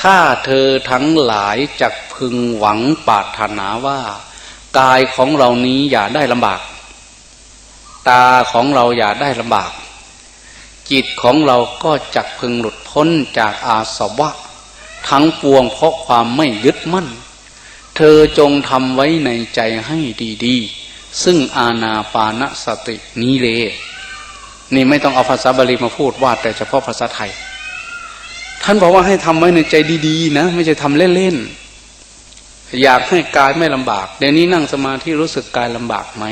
ถ้าเธอทั้งหลายจักพึงหวังปรารถนาว่า กายของเรานี้อย่าได้ลำบาก ตาของเราอย่าได้ลำบาก จิตของเราก็จักพึงหลุดพ้นจากอาสวะ ทั้งปวงเพราะความไม่ยึดมั่น เธอจงทำไว้ในใจให้ดีๆ ซึ่งอาณาปานสตินี้เลนี่ไม่ต้องเอาภาษาบาลีมาพูดว่าแต่เฉพาะภาษาไทย ท่านบอกว่าให้ทำไว้ในใจดีๆ นะ ไม่ใช่ทำเล่นๆ อยากให้กายไม่ลำบาก เดี๋ยวนี้นั่งสมาธิรู้สึกกายลำบากไหม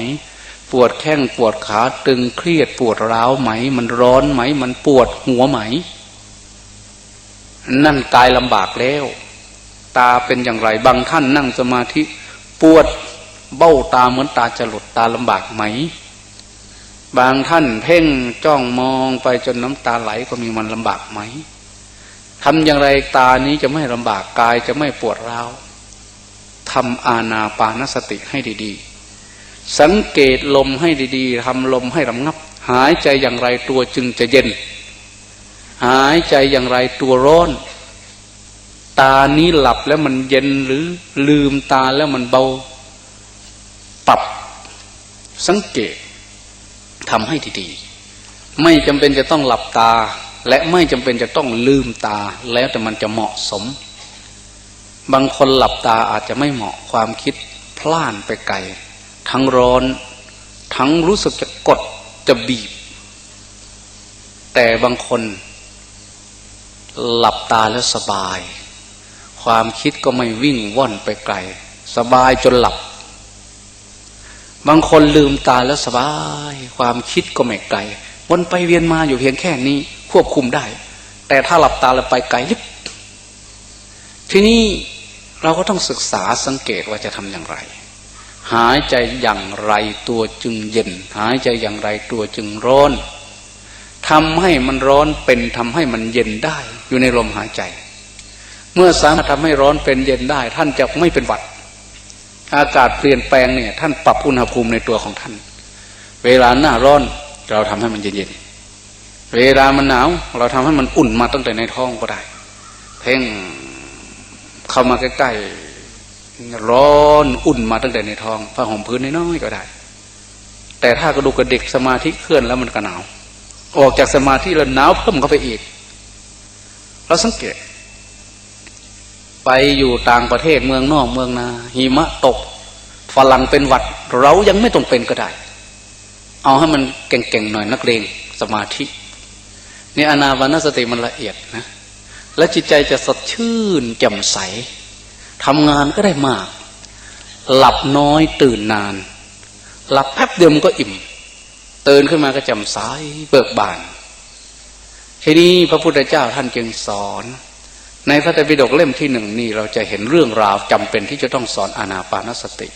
ปวดแข้งปวดขาตึงเครียดปวดร้าวไหม มันร้อนไหม มันปวดหัวไหม นั่นกายลำบากแล้ว ตาเป็นอย่างไรบางท่านนั่งสมาธิ ปวดเบ้าตาเหมือนตาจะหลุดตาลำบากไหม บางท่านเพ่งจ้องมองไปจนน้ำตาไหลก็มีมันลำบากไหม ทำอย่างไรตานี้จะไม่ลำบากกายจะไม่ปวดร้าวทำอาณาปานสติให้ดีๆ สังเกตลมให้ดีๆทำลมให้ระงับ หายใจอย่างไรตัวจึงจะเย็น หายใจอย่างไรตัวร้อน ตานี้หลับแล้วมันเย็นหรือลืมตาแล้วมันเบา ปรับ สังเกตทำให้ดีๆ ไม่จำเป็นจะต้องหลับตา และไม่จำเป็นจะต้องลืมตาแล้วแต่มันจะเหมาะสม บางคนหลับตาอาจจะไม่เหมาะความคิดพล่านไปไกลทั้งร้อน ทั้งรู้สึกจะกดจะบีบ แต่บางคน หลับตาแล้วสบาย ความคิดก็ไม่วิ่งว่อนไปไกล สบายจนหลับ บางคนลืมตาแล้วสบาย ความคิดก็ไม่ไกลวนไปเวียนมาอยู่เพียงแค่นี้ ควบคุมได้ แต่ถ้าหลับตาแล้วไปไกลลิบทีนี้เราก็ต้องศึกษาสังเกตว่าจะทำอย่างไร หายใจอย่างไรตัวจึงเย็น หายใจอย่างไรตัวจึงร้อนทำให้มันร้อนเป็นทำให้มันเย็นได้ อยู่ในลมหายใจ เมื่อสามารถทำให้ร้อนเป็นเย็นได้ ท่านจะไม่เป็นหวัด อากาศเปลี่ยนแปลงเนี่ย ท่านปรับอุณหภูมิในตัวของท่าน เวลาหน้าร้อนเราทำให้มันเย็น เวลามันหนาว เราทำให้มันอุ่นมาตั้งแต่ในท้องก็ได้ เพ่งเข้ามาใกล้ๆร้อนอุ่นมาตั้งแต่ในท้องผ้าห่มพื้นน้อยๆก็ได้ แต่ถ้ากระดูกกระดิกสมาธิเคลื่อนแล้วมันก็หนาว ออกจากสมาธิแล้วหนาวเพิ่มเข้าไปอีก เราสังเกต ไปอยู่ต่างประเทศเมืองนอกเมืองนาหิมะตกฝรั่งเป็นหวัด เรายังไม่ต้องเป็นก็ได้ เอาให้มันเก่งๆหน่อยนักเลงสมาธิ นี่อนาปานสติมันละเอียดนะ และจิตใจจะสดชื่นแจ่มใสทำงานก็ได้มาก หลับน้อยตื่นนาน หลับแป๊บเดียวมันก็อิ่มตื่นขึ้นมาก็แจ่มใสเบิกบาน ทีนี้พระพุทธเจ้าท่านจึงสอน ในพระไตรปิฎกเล่มที่หนึ่งนี่เราจะเห็นเรื่องราวจำเป็นที่จะต้องสอนอานาปานสติ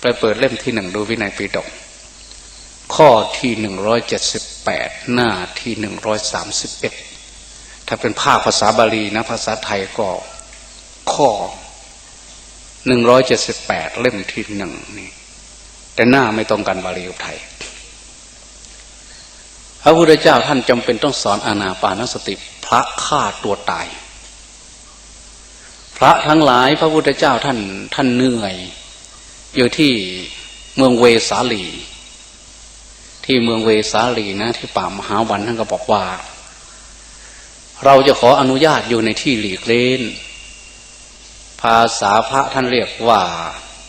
ไปเปิดเล่มที่หนึ่งดูวินัยปิฎก ข้อที่หนึ่งร้อยเจ็ดสิบแปดหน้าที่หนึ่งร้อยสามสิบเอ็ดถ้าเป็นภาคภาษาบาลีนะภาษาไทยก็ข้อหนึ่งร้อยเจ็ดสิบแปดเล่มที่หนึ่งนี่ แต่หน้าไม่ตรงกันบาลีกับไทย พระพุทธเจ้าท่านจำเป็นต้องสอนอานาปานสติพระฆ่าตัวตาย พระทั้งหลายพระพุทธเจ้าท่านท่านเหนื่อย อยู่ที่เมืองเวสาลี ที่เมืองเวสาลีนะ ที่ป่ามหาวันท่านก็บอกว่า เราจะขออนุญาตอยู่ในที่หลีกเล่น ภาษาพระท่านเรียกว่า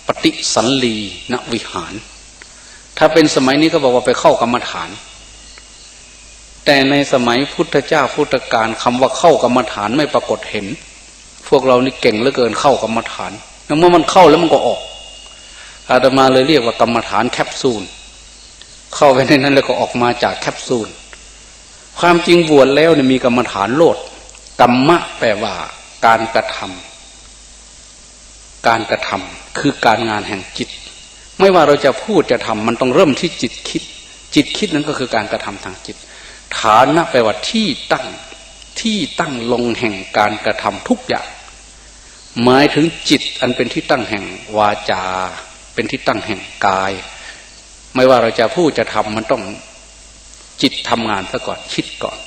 ปฏิสันลีณวิหาร ถ้าเป็นสมัยนี้ก็บอกว่าไปเข้ากรรมฐาน แต่ในสมัยพุทธเจ้าพุทธการคำว่าเข้ากรรมฐานไม่ปรากฏเห็น พวกเรานี่เก่งเหลือเกินเข้ากรรมฐานแล้วเมื่อมันเข้าแล้วมันก็ออกอาตมาเลยเรียกว่ากรรมฐานแคปซูล เข้าไปในนั้นแล้วก็ออกมาจากแคปซูล ความจริงบวชแล้วเนี่ยมีกรรมฐานโลดกรรมะแปลว่า การกระทำการกระทำคือการงานแห่งจิต ไม่ว่าเราจะพูดจะทำมันต้องเริ่มที่จิตคิด จิตคิดนั้นก็คือการกระทำทางจิต ฐานะแปลว่าที่ตั้งที่ตั้งลงแห่งการกระทำทุกอย่างหมายถึงจิตอันเป็นที่ตั้งแห่งวาจา เป็นที่ตั้งแห่งกาย ไม่ว่าเราจะพูดจะทำมันต้องจิตทำงานซะก่อนคิดก่อน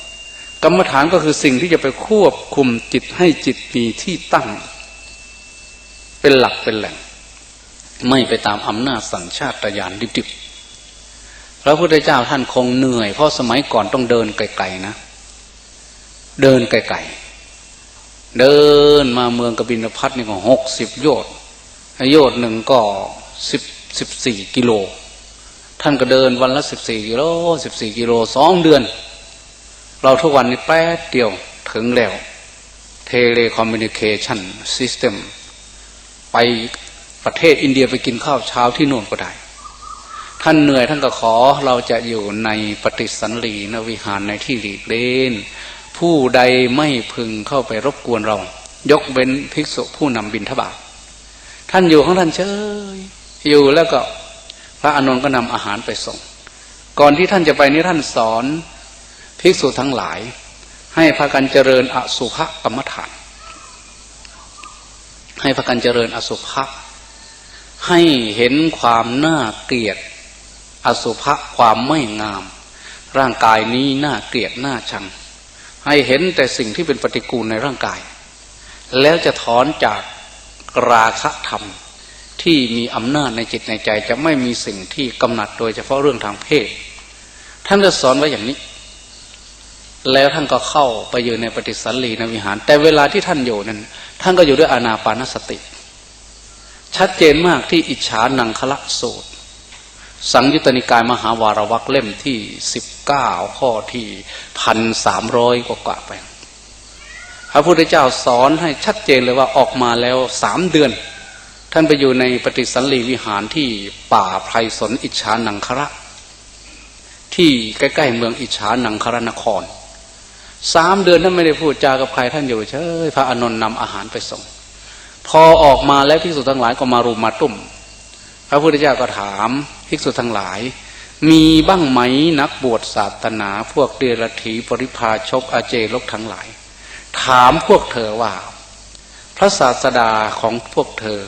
กรรมฐานก็คือสิ่งที่จะไปควบคุมจิตให้จิตมีที่ตั้ง เป็นหลักเป็นแหล่ง ไม่ไปตามอำนาจสัญชาตญาณดิบๆพระพุทธเจ้าท่านคงเหนื่อย เพราะสมัยก่อนต้องเดินไกลๆนะ เดินไกลๆเดินมาเมืองกบินพัทนี่ก็หกสิบโยชน์โยชน์หนึ่งก็สิบสิบสี่กิโล ท่านก็เดินวันละสิบสี่กิโลสิบสี่กิโลสองเดือน เราทุกวันนี้แป๊ดเดียวถึงแล้วเทเลคอมมิวนิเคชันซิสเต็มไปประเทศอินเดียไปกินข้าวเช้าที่โน่นก็ได้ ท่านเหนื่อยท่านก็ขอเราจะอยู่ในปฏิสันลีนวิหารในที่หลีกเล่นผู้ใดไม่พึงเข้าไปรบกวนเรา ยกเว้นภิกษุผู้นำบินทบาทท่านอยู่ของท่านเฉยอยู่แล้วก็ พระอานนท์ก็นำอาหารไปส่ง ก่อนที่ท่านจะไปนี้ท่านสอนภิกษุทั้งหลาย ให้พากันเจริญอสุภกรรมฐาน ให้พากันเจริญอสุภะให้เห็นความน่าเกลียด อสุภะความไม่งาม ร่างกายนี้น่าเกลียดน่าชัง ให้เห็นแต่สิ่งที่เป็นปฏิกูลในร่างกาย แล้วจะถอนจากราคะธรรม ที่มีอำนาจในจิตในใจ จะไม่มีสิ่งที่กำหนัดโดยเฉพาะเรื่องทางเพศ ท่านจะสอนไว้อย่างนี้ แล้วท่านก็เข้าไปอยู่ในปฏิสันลีนวิหาร แต่เวลาที่ท่านอยู่นั้นท่านก็อยู่ด้วยอานาปานสติ ชัดเจนมากที่อิจฉานังคละสูตร สังยุตติกายมหาวารวักเล่มที่สิบเก้าข้อที่พันสามร้อยกว่าไปพระพุทธเจ้าสอนให้ชัดเจนเลยว่าออกมาแล้วสามเดือน ท่านไปอยู่ในปฏิสันลีวิหารที่ป่าไพรสนอิจฉานังคระ ที่ใกล้ๆเมืองอิจฉานังครนครสามเดือนท่านไม่ได้พูดจากับใครท่านอยู่เฉยพระอานนท์นำอาหารไปส่ง พอออกมาแล้วภิกษุทั้งหลายก็มารุมมาตุ้มพระพุทธเจ้าก็ถามภิกษุทั้งหลาย มีบ้างไหมนักบวชศาสนาพวกเดรัจฉีปริพาชกอาเจลกทั้งหลาย ถามพวกเธอว่า พระศาสดาของพวกเธอ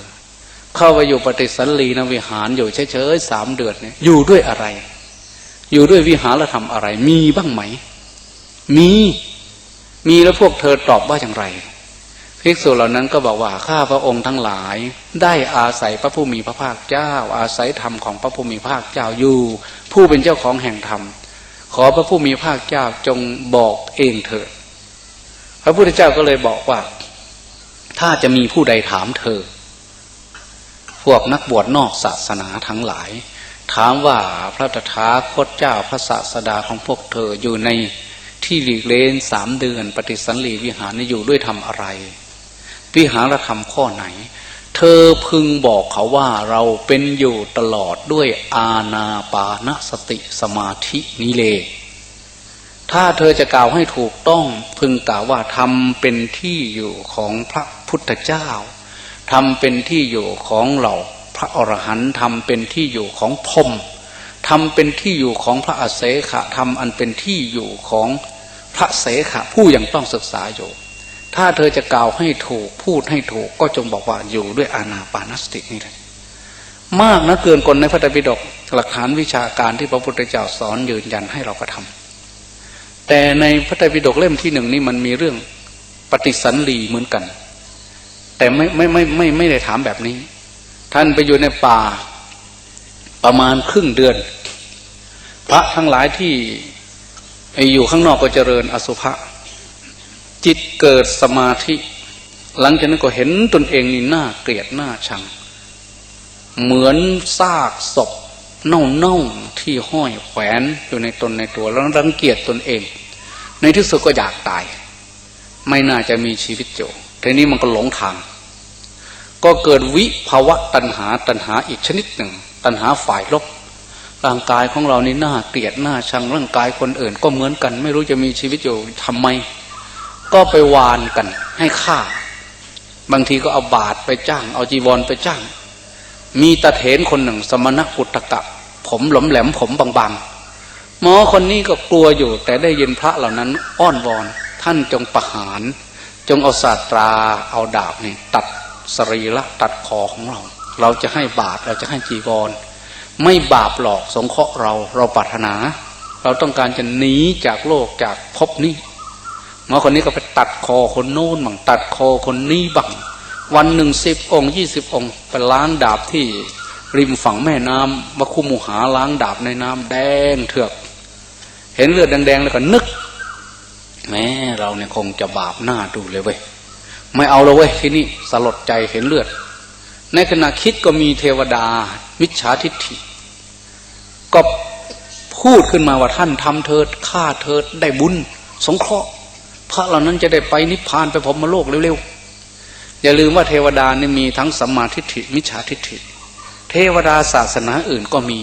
เข้าไปอยู่ปฏิสันลีนวิหารอยู่เฉยๆสามเดือนเนี่ยอยู่ด้วยอะไร อยู่ด้วยวิหารธรรมอะไร มีบ้างไหม มี มีแล้วพวกเธอตอบว่าอย่างไรภิกษุเหล่านั้นก็บอกว่าข้าพระองค์ทั้งหลาย ได้อาศัยพระผู้มีพระภาคเจ้า อาศัยธรรมของพระผู้มีพระภาคเจ้าอยู่ ผู้เป็นเจ้าของแห่งธรรม ขอพระผู้มีพระภาคเจ้าจงบอกเองเถิดพระพุทธเจ้าก็เลยบอกว่า ถ้าจะมีผู้ใดถามเธอ พวกนักบวชนอกศาสนาทั้งหลาย ถามว่าพระตถาคตเจ้าพระศาสดาของพวกเธออยู่ในที่หลีกเล้นสามเดือน ปฏิสันลีวิหารนี้อยู่ด้วยทำอะไร วิหารธรรมข้อไหน เธอพึงบอกเขาว่าเราเป็นอยู่ตลอดด้วยอาณาปานสติสมาธินิเลถ้าเธอจะกล่าวให้ถูกต้องพึงกล่าวว่าทำเป็นที่อยู่ของพระพุทธเจ้า ทำเป็นที่อยู่ของเราพระอรหันต์ทำเป็นที่อยู่ของพรมทำเป็นที่อยู่ของพระอเสขะทำอันเป็นที่อยู่ของพระเสขะผู้ยังต้องศึกษาอยู่ ถ้าเธอจะกล่าวให้ถูกพูดให้ถูกก็จงบอกว่าอยู่ด้วยอานาปานสตินี่แหละมากนะเกินคนในพระไตรปิฎกหลักฐานวิชาการที่พระพุทธเจ้าสอนยืนยันให้เรากระทำแต่ในพระไตรปิฎกเล่มที่หนึ่งนี่มันมีเรื่องปฏิสันลีเหมือนกัน แต่ไม่ไม่ไม่ไม่ไม่ได้ถามแบบนี้ ท่านไปอยู่ในป่า ประมาณครึ่งเดือน พระทั้งหลายที่อยู่ข้างนอกก็เจริญอสุภะจิตเกิดสมาธิ หลังจากนั้นก็เห็นตนเองนี่หน่าเกลียดหน่าชัง เหมือนซากศพเน่าๆที่ห้อยแขวนอยู่ในตนในตัว แล้วรังเกียจตนเอง ในที่สุดก็อยากตาย ไม่น่าจะมีชีวิตอยู่ ทีนี้มันก็หลงทาง ก็เกิดวิภาวะตัณหาตัณหาอีกชนิดหนึ่ง ตัณหาฝ่ายลบ ร่างกายของเรานี่น่าเกลียดน่าชังร่างกายคนอื่น ก็เหมือนกัน ไม่รู้จะมีชีวิตอยู่ทำไม ก็ไปวานกันให้ฆ่า บางทีก็เอาบาทไปจ้าง เอาจีวรไปจ้าง มีตะเถนคนหนึ่ง สมณกุตกะ ผมหลมแหลมผมบางๆหมอคนนี้ก็กลัวอยู่ แต่ได้ยินพระเหล่านั้น อ้อนวอนท่านจงประหาร จงเอาศาสตราเอาดาบนี่ตัดสรีละตัดคอของเรา เราจะให้บาปเราจะให้จีวร ไม่บาปหลอกสงเคราะห์เราเราปรารถนา เราต้องการจะหนีจากโลกจากภพนี้หมอคนนี้ก็ไปตัดคอคนโน้นบังตัดคอคนนี้บังวันหนึ่งสิบองค์ยี่สิบองค์ไปล้างดาบที่ริมฝั่งแม่น้ำมาคุมูหาล้างดาบในน้ำแดงเถือก เห็นเลือดแดงๆแล้วก็นึก แม้เราเนี่ยคงจะบาปหน้าดูเลยเว้ยไม่เอาเลยเว้ยที่นี่สลดใจเห็นเลือด ในขณะคิดก็มีเทวดา มิจฉาทิฏฐิ ก็พูดขึ้นมาว่าท่านทำเถิดฆ่าเถิดได้บุญ สงเคราะห์ พระเหล่านั้นจะได้ไปนิพพานไปพรหมโลกเร็วๆ อย่าลืมว่าเทวดานี่มีทั้งสัมมาทิฏฐิ มิจฉาทิฏฐิ เทวดาศาสนาอื่นก็มี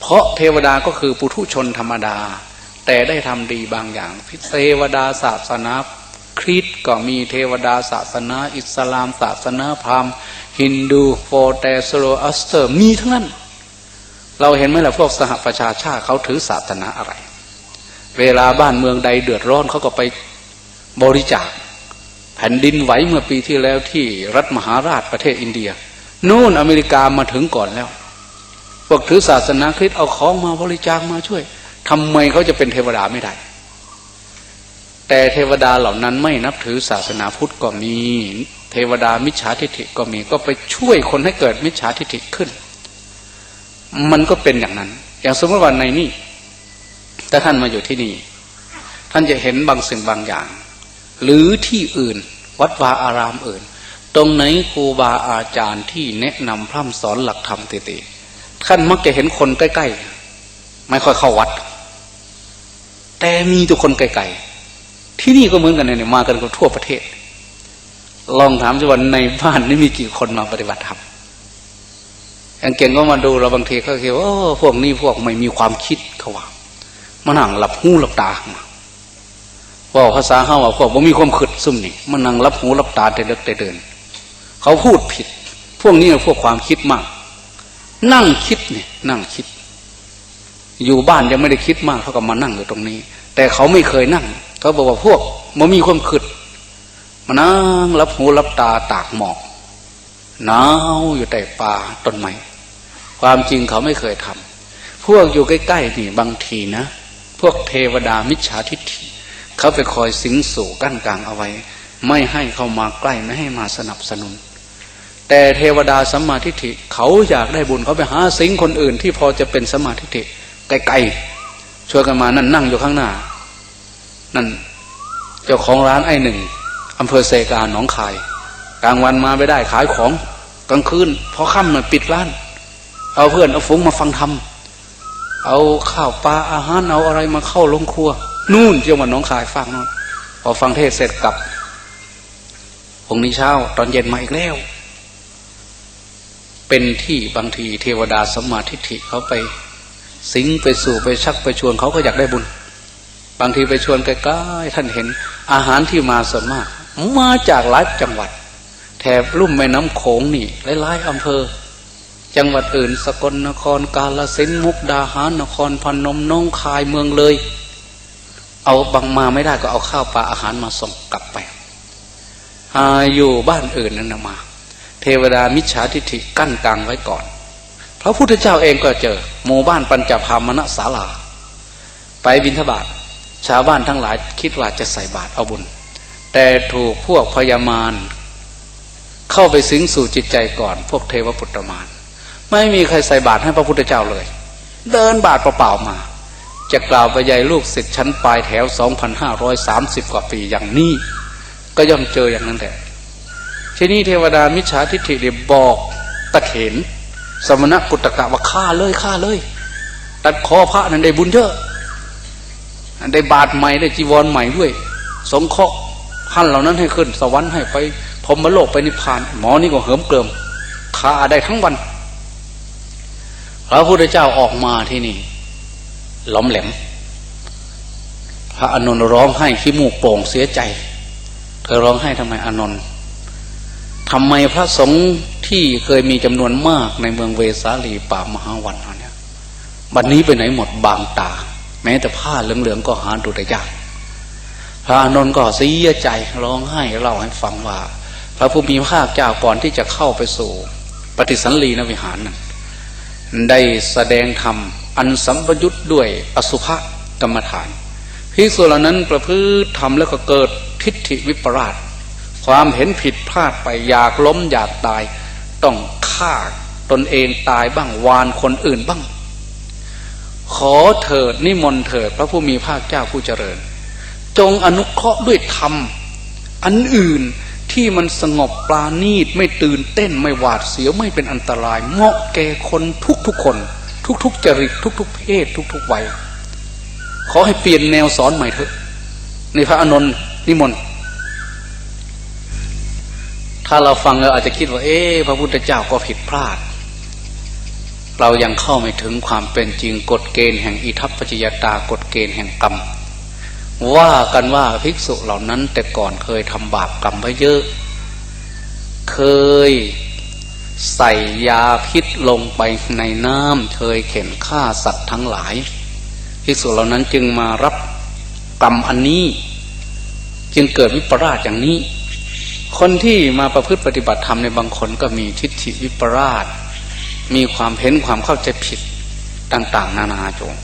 เพราะเทวดาก็คือปุถุชนธรรมดา แต่ได้ทำดีบางอย่างพิเทวดาศาสนาคริสต์ก็มีเทวดาศาสนา อิสลามศาสนาพราหมณ์ฮินดูโฟเตสโรอัสเตอร์มีทั้งนั้น เราเห็นไหมล่ะพวกสหประชาชาติเขาถือศาสนาอะไร เวลาบ้านเมืองใดเดือดร้อนเขาก็ไปบริจาค แผ่นดินไหวเมื่อปีที่แล้วที่รัฐมหาราชประเทศอินเดีย นู่นอเมริกามาถึงก่อนแล้วพวกถือศาสนาคริสต์เอาของมาบริจาคมาช่วย ทำไมเขาจะเป็นเทวดาไม่ได้ แต่เทวดาเหล่านั้นไม่นับถือศาสนาพุทธก็มี เทวดามิจฉาทิฏฐิก็มีก็ไปช่วยคนให้เกิดมิจฉาทิฏฐิขึ้น มันก็เป็นอย่างนั้น อย่างสมมติว่าในนี่ถ้าท่านมาอยู่ที่นี่ ท่านจะเห็นบางสิ่งบางอย่าง หรือที่อื่น วัดวาอารามอื่น ตรงไหนครูบาอาจารย์ที่แนะนำพร่ำสอนหลักธรรมเตๆท่านมักจะเห็นคนใกล้ๆ ไม่ค่อยเข้าวัด แต่มีทุกคนไกลๆที่นี่ก็เหมือนกันเนี่ยมากันกทั่วประเทศ ลองถามสิว่าในบ้านนี่มีกี่คนมาปฏิบัติธรรมอย่างเก่งก็มาดูเราบางทีเขาคิดว่าพวกนี้พวกไม่มีความคิดเขาว่ามานั่งหลับหูหลับตามาบอกภาษาเขาว่าพวกว่ามีความขึดซุ่มนี่มานั่งรับหูรับตาแต่เลิกแต่เดิน เขาพูดผิด พวกนี้พวกความคิดมาก นั่งคิดเนี่ยนั่งคิด อยู่บ้านยังไม่ได้คิดมากเขาก็มานั่งอยู่ตรงนี้ แต่เขาไม่เคยนั่ง เขาบอกว่าพวกมันมีความขึดมานั่งรับหูรับตาตากหมอกหนาวอยู่แต่ป่าต้นไม้ความจริงเขาไม่เคยทำพวกอยู่ใกล้ๆนี่บางทีนะ พวกเทวดามิจฉาทิฏฐิเขาไปคอยสิงสู่กั้นกลางเอาไว้ ไม่ให้เข้ามาใกล้ไม่ให้มาสนับสนุน แต่เทวดาสัมมาทิฏฐิเขาอยากได้บุญเขาไปหาสิงคนอื่นที่พอจะเป็นสัมมาทิฏฐิ ไกลๆช่วยกันมานั่นนั่งอยู่ข้างหน้า นั่น เจ้าของร้านไอ้หนึ่งอำเภอเซกาหนองคาย กลางวันมาไม่ได้ขายของกลางคืนพอค่ำหน่อยปิดร้าน เอาเพื่อนเอาฝูงมาฟังธรรมเอาข้าวปลาอาหารเอาอะไรมาเข้าลงครัว นู่นเจ้าวันน้องคายฟังนู่นพอฟังเทศเสร็จกลับพรุ่งนี้เช้า ตอนเย็นมาอีกแล้วเป็นที่บางทีเทวดาสมมาทิฏฐิเขาไป สิงไปสู่ไปชักไปชวนเขาก็อยากได้บุญ บางทีไปชวนใกล้ๆท่านเห็นอาหารที่มาส่วนมาก มาจากหลายจังหวัด แถบลุ่มแม่น้ำโขงนี่หลายๆอำเภอ จังหวัดอื่น สกลนครกาลสินมุกดาหารนครพนมน้องคายเมืองเลย เอาบางมาไม่ได้ก็เอาข้าวปลาอาหารมาส่งกลับไปหาอยู่บ้านอื่นนั่นมา เทวดามิจฉาทิฏฐิกั้นกลางไว้ก่อน พระพุทธเจ้าเองก็เจอ หมู่บ้านปัญจพามณศาลา ไปบิณฑบาตชาวบ้านทั้งหลายคิดว่าจะใส่บาตรเอาบุญ แต่ถูกพวกพญามารเข้าไปสิงสู่จิตใจก่อน พวกเทวปุตตมารไม่มีใครใส่บาตรให้พระพุทธเจ้าเลย เดินบาตรเปล่าๆมา จะกล่าวไปยายลูกศิษย์ชั้นปลายแถว 2,530 กว่าปีอย่างนี้ ก็ย่อมเจออย่างนั้นแหละทีนี้เทวดามิจฉาทิฏฐิเดียบอกตะเขน สมณกุตกะว่าฆ่าเลยฆ่าเลย ตัดคอพระนั้นได้บุญเยอะได้บาทใหม่ได้จีวรใหม่ด้วย สงเคราะห์ท่านเหล่านั้นให้ขึ้น สวรรค์ให้ไปพรหมโลกไปนิพพาน หมอนี่ก็เหิมเกลิมฆ่าได้ทั้งวัน พระพุทธเจ้าออกมาที่นี่ หล้อมแหลม พระอานนร้องไห้ขี้มูกโป่งเสียใจ เธอร้องไห้ทำไมอนนท์ทำไมพระสงฆ์ ที่เคยมีจำนวนมากในเมืองเวสาลีป่ามหาวันเนี่ยบัดนนี้ไปไหนหมดบางตา แม้แต่ผ้าเหลืองๆก็หาดูได้ยากพระนนท์ก็เสียใจร้องไห้เล่าให้ฟังว่า พระผู้มีพระภาคเจ้าก่อนที่จะเข้าไปสู่ปฏิสันลีนวิหารนั้นได้แสดงธรรมอันสัมปยุตด้วยอสุภกรรมฐานพภิกษุเหล่านั้นประพฤติทำแล้วก็เกิดทิฏฐิวิปราช ความเห็นผิดพลาดไปอยากล้มอยากตาย ต้องฆ่าตนเองตายบ้างวานคนอื่นบ้าง ขอเถิดนิมนต์เถิดพระผู้มีภาคเจ้าผู้เจริญ จงอนุเคราะห์ด้วยธรรม อันอื่นที่มันสงบปราณีตไม่ตื่นเต้นไม่หวาดเสียวไม่เป็นอันตรายเหมาะแก่คนทุกๆคน ทุกๆจริตทุกๆเพศ ทุกๆวัยขอให้เปลี่ยนแนวสอนใหม่เถอะ ในพระอนนท์นิมนต์ ถ้าเราฟังเราอาจจะคิดว่า เอ๊พระพุทธเจ้าก็ผิดพลาด เรายังเข้าไม่ถึงความเป็นจริงกฎเกณฑ์แห่งอิทัปปัจจยตากฎเกณฑ์แห่งกรรม ว่ากันว่าภิกษุเหล่านั้นแต่ก่อนเคยทำบาปกรรมไว้เยอะ เคยใส่ยาพิษลงไปในน้ำเคยเข็นฆ่าสัตว์ทั้งหลายภิกษุเหล่านั้นจึงมารับกรรมอันนี้ จึงเกิดวิปราชอย่างนี้ คนที่มาประพฤติปฏิบัติธรรมในบางคนก็มีทิฏฐิวิปราช มีความเห็นความเข้าใจผิดต่าง ๆ นานาจง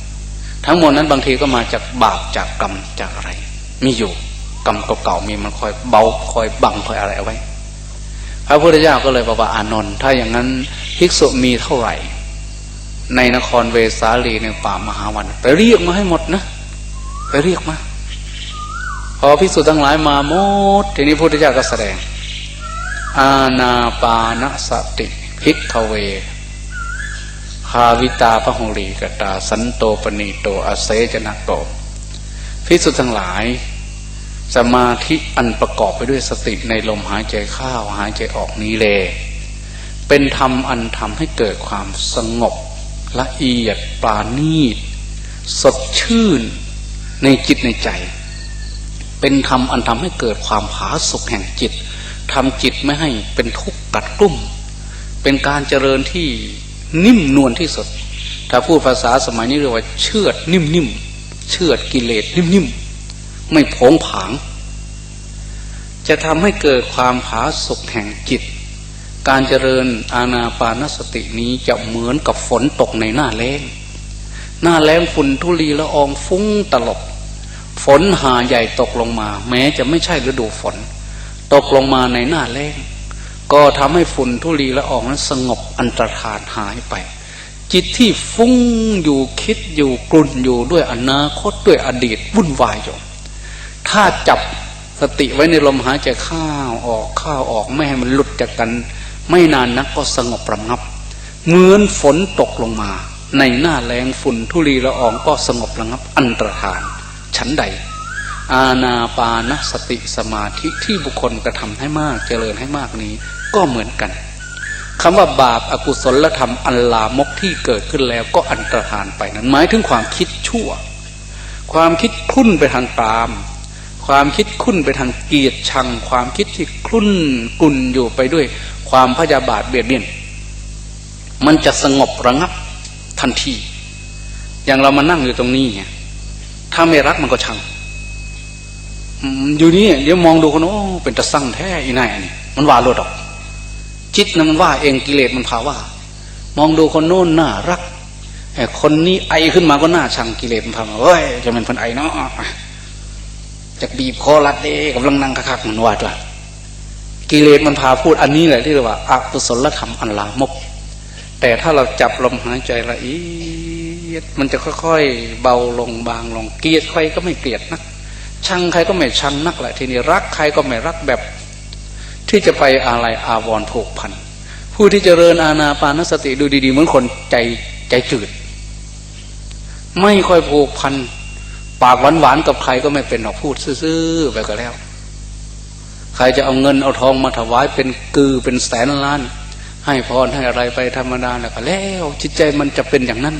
ทั้งหมดนั้นบางทีก็มาจากบาปจากกรรมจากอะไร มีอยู่กรรมเก่าๆมีมันคอยเบาคอยบังคอยอะไรเอาไว้ พระพุทธเจ้าก็เลยบอกว่าอานนท์ถ้าอย่างนั้นภิกษุมีเท่าไหร่ ในนครเวสาลีในป่ามหาวัน ไปเรียกมาให้หมดนะ ไปเรียกมา พอภิกษุทั้งหลายมาหมดทีนี้พุทธเจ้าก็แสดง อาณาปานสติภิกเวภาวิตาพระหงรีกตา สันโตปณีโตอาเซจนะโตพิสุทั้งหลาย สมาธิอันประกอบไปด้วยสติในลมหายใจเข้าหายใจออกนี้เลยเป็นธรรมอันทำให้เกิดความสงบละเอียดปราณีตสดชื่นในจิตในใจ เป็นธรรมอันทำให้เกิดความผาสุกแห่งจิตทำจิตไม่ให้เป็นทุกข์กัดกลุ่ม เป็นการเจริญที่นิ่มนวลที่สุด ถ้าพูดภาษาสมัยนี้เรียกว่าเชือดนิ่มๆ เชือดกิเลสนิ่มๆ ไม่ผงผาง จะทำให้เกิดความผาสุกแห่งจิต การเจริญอาณาปานสตินี้จะเหมือนกับฝนตกในหน้าแล้งหน้าแล้งฝุ่นทุลีละอองฟุ้งตลบ ฝนหาใหญ่ตกลงมา แม้จะไม่ใช่ฤดูฝน ตกลงมาในหน้าแล้งก็ทำให้ฝุ่นทุลีละอองนั้นสงบอันตรธานหายไป จิตที่ฟุ้งอยู่คิดอยู่กลุ่นอยู่ด้วยอนาคตด้วยอดีตวุ่นวายอยู่ถ้าจับสติไว้ในลมหายใจเข้าออกเข้าออกไม่ให้มันหลุดจากกัน ไม่นานนักก็สงบระงับ เหมือนฝนตกลงมา ในหน้าแรงฝุ่นทุลีละอองก็สงบระงับอันตรธาน ฉันใด อาณาปานสติสมาธิที่บุคคลกระทำให้มากเจริญให้มากนี้ก็เหมือนกันคำว่าบาปอากุศลธรรมอันลามกที่เกิดขึ้นแล้วก็อันตรธานไปนั้นหมายถึงความคิดชั่ว ความคิดคุ้นไปทางตาม ความคิดคุ้นไปทางเกียรติชัง ความคิดที่คุ้นกุนอยู่ไปด้วย ความพยาบาทเบียดเบียน มันจะสงบระงับทันที อย่างเรามานั่งอยู่ตรงนี้เนี่ย ถ้าไม่รักมันก็ชังอยู่นี่เดี๋ยวมองดูคนโอ้เป็นตะสั่งแท้อีนายนี่มันว่าลดออก จิตนะมันว่าเองกิเลสมันพาว่า มองดูคนโน้นน่ารักไอ้คนนี้ไอขึ้นมาก็น่าชังกิเลสมันพามาเฮ้ยจะเป็นคนไอเนาะจะบีบคอรัดเด้กำลังนั่งคักๆมันว่าจ้ะกิเลสมันพาพูดอันนี้แหละที่เรียกว่าอกุศลธรรมอันลามก แต่ถ้าเราจับลมหายใจละอี ยดมันจะค่อยๆ เบาลงบางลงเกลียดใครก็ไม่เกลียดนัก ชังใครก็ไม่ชังนักแหละทีนี้รักใครก็ไม่รักแบบ ที่จะไปอะไรอาวรผูกพันผู้ที่จเจริญอาณาปานสติดูดีๆเหมือนคนใจใจจืด ไม่ค่อยผูกพันปากหวานๆกับใครก็ไม่เป็นหรอกพูดซื่อๆไปก็แล้ว ใครจะเอาเงินเอาทองมาถวายเป็นกือเป็นแสนล้านให้พรให้อะไรไปธรรมดาแล้วก็แล้ว จิตใจมันจะเป็นอย่างนั้น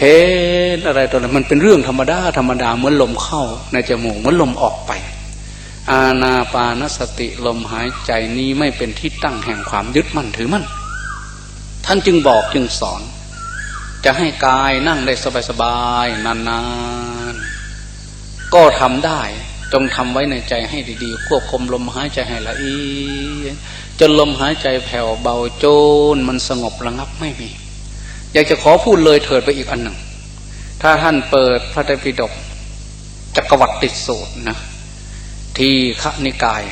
เห็นอะไรตัวนั้นมันเป็นเรื่องธรรมดาธรรมดาเหมือนลมเข้าในจมูกเหมือนลมออกไป อาณาปานสติลมหายใจนี้ไม่เป็นที่ตั้งแห่งความยึดมั่นถือมั่นท่านจึงบอกจึงสอน จะให้กายนั่งได้สบายๆนานๆ ก็ทำได้จงทำไว้ในใจให้ดีๆ ควบคุมลมหายใจให้ละเอียดจนลมหายใจแผ่วเบาโจนมันสงบระงับไม่มี อยากจะขอพูดเลยเถิดไปอีกอันหนึ่ง ถ้าท่านเปิดพระไตรปิฎกจักรวรรดิสูตรนะ ที่ขนิกาย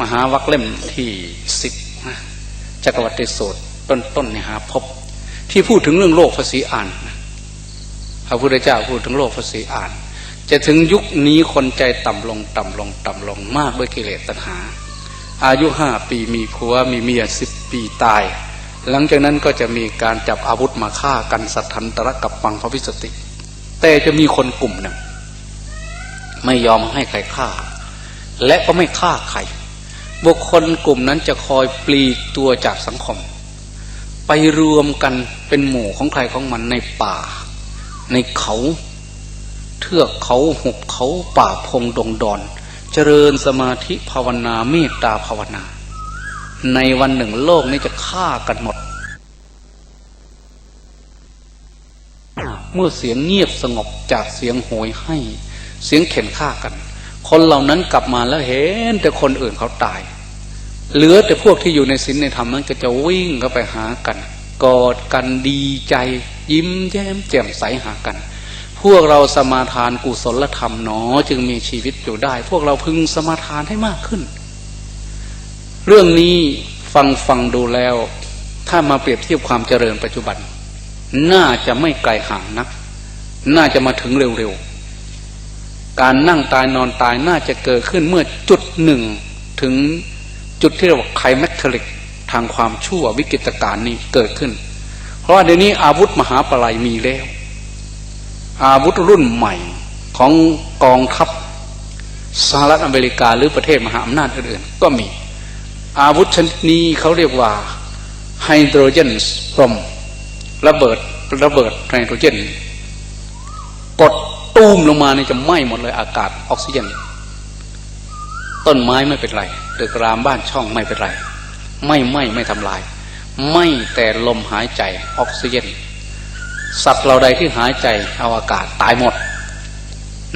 มหาวัคเล่มที่สิบนะจักรวรรดิสูตรต้นๆเนี่ยหาพบ ที่พูดถึงเรื่องโลกภาษีอ่านพระพุทธเจ้าพูดถึงโลกภาษีอ่าน จะถึงยุคนี้คนใจต่ำลงต่ำลงต่ำลงมากด้วยกิเลสตัณหา อายุห้าปีมีผัวมีเมียสิบปีตาย หลังจากนั้นก็จะมีการจับอาวุธมาฆ่ากันสัตทันตระกับปังพระวิสติ แต่จะมีคนกลุ่มหนึ่ง ไม่ยอมให้ใครฆ่า และก็ไม่ฆ่าใคร บุคคลกลุ่มนั้นจะคอยปลีกตัวจากสังคม ไปรวมกันเป็นหมู่ของใครของมันในป่า ในเขา เทือกเขาหุบเขาป่าพงดงดอน เจริญสมาธิภาวนาเมตตาภาวนา ในวันหนึ่งโลกนี้จะฆ่ากันหมด เมื่อเสียงเงียบสงบจากเสียงโหยให้ เสียงเข็นฆ่ากัน คนเหล่านั้นกลับมาแล้วเห็นแต่คนอื่นเขาตาย เหลือแต่พวกที่อยู่ในศีลในธรรมนั้นก็จะวิ่งเข้าไปหากัน กอดกันดีใจ ยิ้มแย้มแจ่มใสหากันพวกเราสมาทานกุศลธรรมหนอจึงมีชีวิตอยู่ได้ พวกเราพึงสมาทานให้มากขึ้น เรื่องนี้ฟังฟังดูแล้ว ถ้ามาเปรียบเทียบความเจริญปัจจุบัน น่าจะไม่ไกลห่างนัก น่าจะมาถึงเร็วๆ การนั่งตายนอนตายน่าจะเกิดขึ้นเมื่อจุดหนึ่งถึงจุดที่เรียกว่าไคลแมกเทลิกทางความชั่ววิกฤตการณ์นี้เกิดขึ้น เพราะว่าเดี๋ยวนี้อาวุธมหาปลายมีแล้ว อาวุธรุ่นใหม่ของกองทัพสหรัฐอเมริกาหรือประเทศมหาอำนาจอื่นๆก็มี อาวุธชนิดนี้เขาเรียกว่าไฮโดรเจนบอมระเบิดระเบิดไฮโดรเจน กดตูมลงมาเนี่ยจะไหม้หมดเลยอากาศออกซิเจน ต้นไม้ไม่เป็นไรตึกรามบ้านช่องไม่เป็นไร ไม่ไหม้ไม่ทำลาย ไม่แต่ลมหายใจออกซิเจน สัตว์เราใดที่หายใจเอาอากาศตายหมด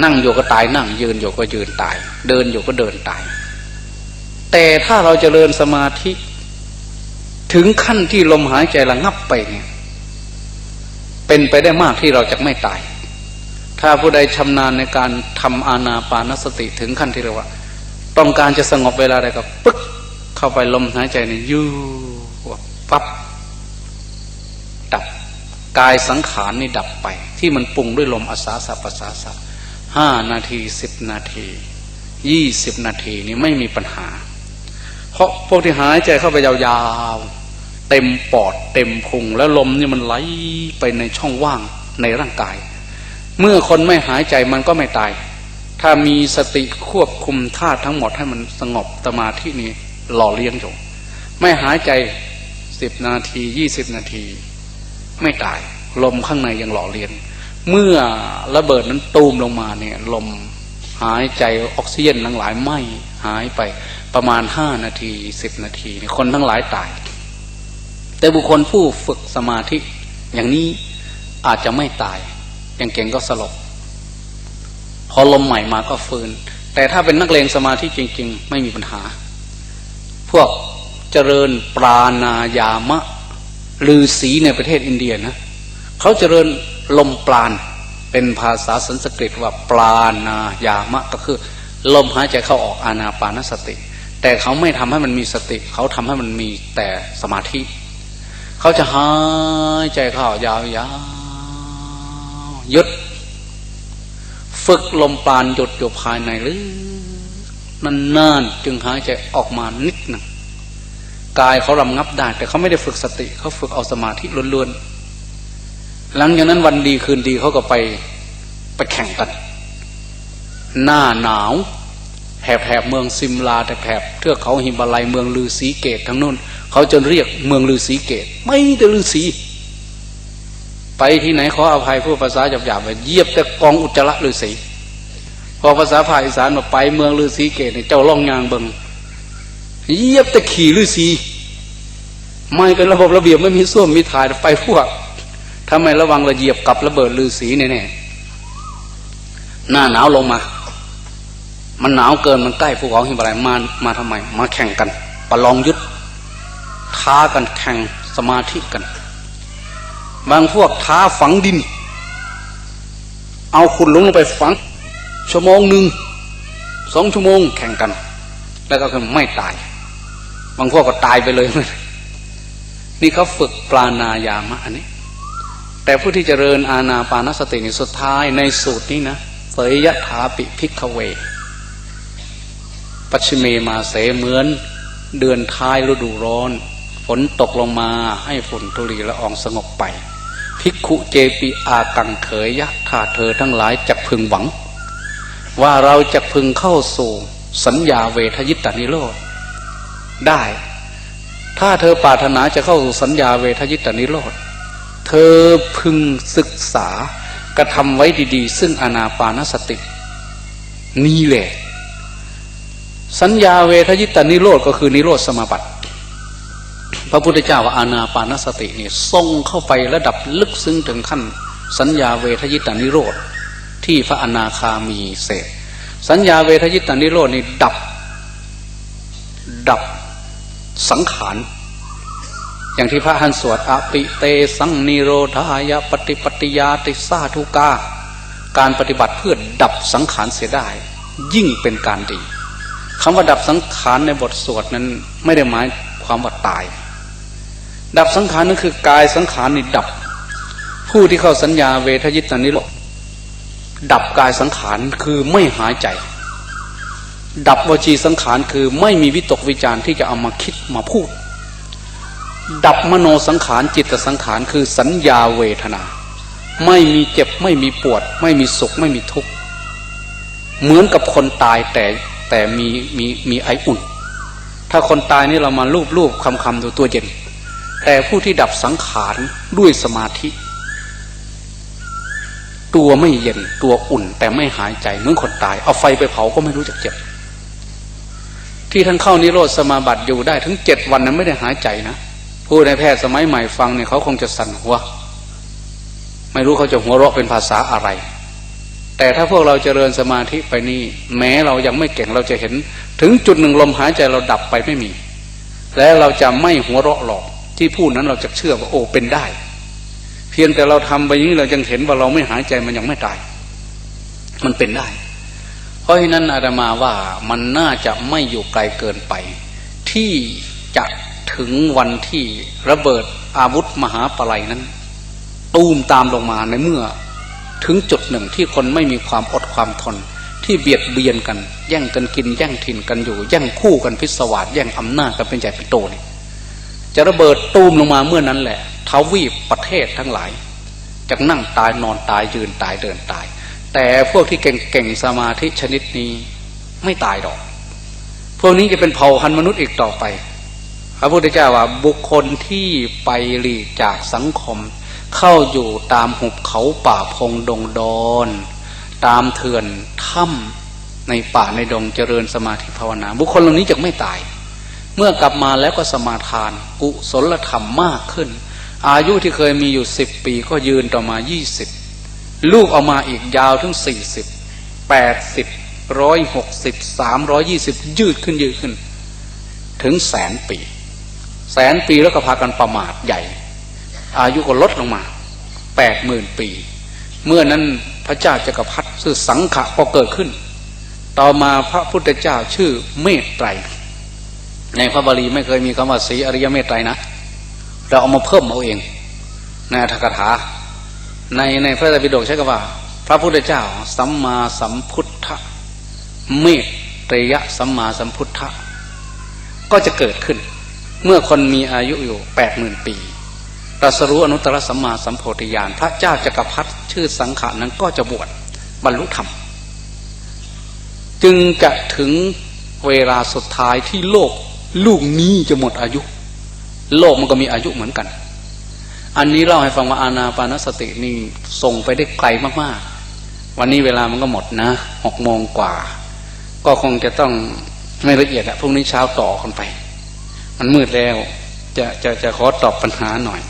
นั่งอยู่ก็ตายนั่งยืนอยู่ก็ยืนตาย เดินอยู่ก็เดินตาย แต่ถ้าเราจเจริญสมาธิ ถึงขั้นที่ลมหายใจระงับไปเนี่ยเป็นไปได้มากที่เราจะไม่ตาย ถ้าผู้ใดชำนาญในการทำอานาปานสติถึงขั้นที่เรียกว่า ต้องการจะสงบเวลาใดก็ปึ๊กเข้าไปลมหายใจในยูปั๊บดับกายสังขารนี่ดับไป ที่มันปรุงด้วยลมอาสาสะปัสสาสะห้านาทีสิบนาทียี่สิบนาทีนี่ไม่มีปัญหา เพราะพวกที่หายใจเข้าไปยาวๆ เต็มปอด เต็มพุง แล้วลมนี่มันไหลไปในช่องว่างในร่างกาย เมื่อคนไม่หายใจมันก็ไม่ตาย ถ้ามีสติควบคุมธาตุทั้งหมดให้มันสงบสมาธินี้หล่อเลี้ยงอยู่ไม่หายใจสิบนาทียี่สิบนาที ไม่ตาย ลมข้างในยังหล่อเลี้ยงเมื่อระเบิดนั้นตูมลงมาเนี่ย ลมหายใจออกซิเจนทั้งหลายไม่หายไป ประมาณห้านาทีสิบนาทีคนทั้งหลายตาย แต่บุคคลผู้ฝึกสมาธิ อย่างนี้อาจจะไม่ตาย อย่างเก่งก็สลบ พอลมใหม่มาก็ฟื้น แต่ถ้าเป็นนักเลงสมาธิจริง ๆ ไม่มีปัญหา พวกเจริญปราณายามะลือสีในประเทศอินเดียนะเขาเจริญลมปราณเป็นภาษาสันสกฤตว่าปราณายามะก็คือ ลมหายใจเข้าออกอานาปานสติ แต่เขาไม่ทำให้มันมีสติ เขาทำให้มันมีแต่สมาธิ เขาจะหายใจเข้ายาวๆหยุด ฝึกลมปราณหยุดอยู่ภายในหรือนานๆจึงหายใจออกมานิดหนึ่งกายเขารำงับได้ แต่เขาไม่ได้ฝึกสติ เขาฝึกเอาสมาธิล้วนๆหลังจากนั้นวันดีคืนดีเขาก็ไปไปแข่งกัน หน้าหนาว แถบแถบเมืองซิมลาแถบเทือกเขาหิมาลัยเมืองลือสีเกตทั้งนู้นเขาจะเรียกเมืองลือสีเกต ไม่แต่ลือสี ไปที่ไหนขออภัยผู้ภาษาหยาบๆไปเยียบแต่กองอุจจาระลือสีพอภาษาภาคอีสานมาไปเมืองลือสีเกตเนี่ยเจ้าล่องยางเบิงเยียบแต่ขี่ลือสีไม่เป็นระบบระเบียบไม่มีส้วมมีถ่ายไปพวกทำไมระวังระเหยียบกับระเบิดลือสีแน่ๆหน้าหนาวลงมา มันหนาวเกินมันใกล้ภูเขาหิมาลัยมามาทำไม มาแข่งกัน ประลองยุทธท้ากันแข่งสมาธิกัน บางพวกท้าฝังดิน เอาคุณลงลงไปฝัง ชั่วโมงหนึ่งสองชั่วโมงแข่งกัน แล้วก็คือไม่ตาย บางพวกก็ตายไปเลย นี่เขาฝึกปลานายามะอันนี้ แต่ผู้ที่เจริญอาณาปานสติในสุดท้ายในสูตรนี้นะเสยยะถาปิพิกเว ปัชิเมมาเสเหมือน เดือนท้ายฤดูร้อน ฝนตกลงมาให้ฝุ่นทุลีละอองสงบไป ภิกขุเจปิอากังเถยยะถ้าเธอทั้งหลายจะพึงหวัง ว่าเราจะพึงเข้าสู่สัญญาเวทยิตานิโรธได้ ถ้าเธอปรารถนาจะเข้าสู่สัญญาเวทยิตานิโรธเธอพึงศึกษากระทำไว้ดี ๆ ซึ่งอนาปานสติ นี่แหละ สัญญาเวทยิตานิโรธก็คือนิโรธสมาบัติ พระพุทธเจ้าว่าอานาปานสตินี่ทรงเข้าไประดับลึกซึ้งถึงขั้น สัญญาเวทยิตานิโรธที่พระอนาคามีเศษสัญญาเวทยิตานิโรธนี่ดับ ดับสังขารอย่างที่พระหันสวดอปิเตสังนิโรธายะปฏิปฏิยาติสาทุกา การปฏิบัติเพื่อดับสังขารเสียได้ ยิ่งเป็นการดี คำว่าดับสังขารในบทสวดนั้นไม่ได้หมายความว่าตาย ดับสังขารนั่นคือกายสังขารนี่ดับ ผู้ที่เข้าสัญญาเวทยิตานิโรธดับกายสังขารคือไม่หายใจ ดับวจีสังขารคือไม่มีวิตกวิจารณ์ที่จะเอามาคิดมาพูด ดับมโนสังขารจิตสังขารคือสัญญาเวทนา ไม่มีเจ็บไม่มีปวด ไม่มีสุขไม่มีทุกข์เหมือนกับคนตายแต่ แต่มีมีมีไออุ่น ถ้าคนตายนี่เรามาลูบลูบคำคำดูตัวเย็น แต่ผู้ที่ดับสังขารด้วยสมาธิ ตัวไม่เย็นตัวอุ่น แต่ไม่หายใจเหมือนคนตาย เอาไฟไปเผาก็ไม่รู้จักเจ็บ ที่ท่านเข้านิโรธสมาบัติอยู่ได้ถึงเจ็ดวันนั้นไม่ได้หายใจนะผู้ในแพทย์สมัยใหม่ฟังเนี่ยเขาคงจะสั่นหัว ไม่รู้เขาจะหัวเราะเป็นภาษาอะไร แต่ถ้าพวกเราเจริญสมาธิไปนี่แม้เรายังไม่เก่งเราจะเห็น ถึงจุดหนึ่งลมหายใจเราดับไปไม่มี และเราจะไม่หัวเราะหรอกที่พูดนั้นเราจะเชื่อว่าโอ้เป็นได้ เพียงแต่เราทำไปนี้เรายังเห็นว่าเราไม่หายใจมันยังไม่ตาย มันเป็นได้ เพราะฉะนั้นอาตมาว่ามันน่าจะไม่อยู่ไกลเกินไป ที่จะถึงวันที่ระเบิดอาวุธมหาปลัยนั้น ตูมตามลงมาในเมื่อ ถึงจุดหนึ่งที่คนไม่มีความอดความทน ที่เบียดเบียนกัน แย่งกันกิน แย่งถิ่นกันอยู่ แย่งคู่กันพิศวาสแย่งอำนาจกันเป็นใหญ่เป็นโตนี่จะระเบิดตูมลงมาเมื่อนั้นแหละทวีปประเทศทั้งหลายจะนั่งตายนอนตายยืนตายเดินตาย แต่พวกที่เก่งๆสมาธิชนิดนี้ไม่ตายดอก พวกนี้จะเป็นเผ่าพันธุ์มนุษย์อีกต่อไปพระพุทธเจ้าว่าบุคคลที่ไปหลีกจากสังคม เข้าอยู่ตามหุบเขาป่าพงดงดอนตามเถื่อนถ้ำในป่าในดงเจริญสมาธิภาวนา บุคคลเหล่านี้จะไม่ตาย เมื่อกลับมาแล้วก็สมาทาน กุศลธรรมมากขึ้น อายุที่เคยมีอยู่สิบปีก็ยืนต่อมายี่สิบลูกออกมาอีกยาวถึงสี่สิบแปดสิบร้อยหกสิบสามร้อยี่สิบยืดขึ้นยืดขึ้น ถึงแสนปี แสนปีแล้วก็พากันประมาทใหญ่ อายุก็ลดลงมาแปดหมื่นปี เมื่อนั้นพระเจ้าจักรพรรดิชื่อสังขะก็เกิดขึ้น ต่อมาพระพุทธเจ้าชื่อเมตไตร ในพระบาลีไม่เคยมีคำว่าสีอริยเมตไตรนะ เราเอามาเพิ่มเอาเองในอัตถกถา ในในพระไตรปิฎกใช้คำว่า พระพุทธเจ้าสัมมาสัมพุทธะเมตเตยะสัมมาสัมพุทธะก็จะเกิดขึ้น เมื่อคนมีอายุอยู่แปดหมื่นปี ตรัสรู้อนุตตรสัมมาสัมโพธิญาณพระเจ้าจักรพรรดิชื่อสังขารนั้นก็จะบวชบรรลุธรรม จึงจะถึงเวลาสุดท้ายที่โลกลูกนี้จะหมดอายุ โลกมันก็มีอายุเหมือนกัน อันนี้เล่าให้ฟังว่าอานาปานสตินี่ส่งไปได้ไกลมากๆ วันนี้เวลามันก็หมดนะหกโมงกว่า ก็คงจะต้องไม่ละเอียดอะพรุ่งนี้เช้าต่อกันไป มันมืดแล้วจะจะจะขอตอบปัญหาหน่อย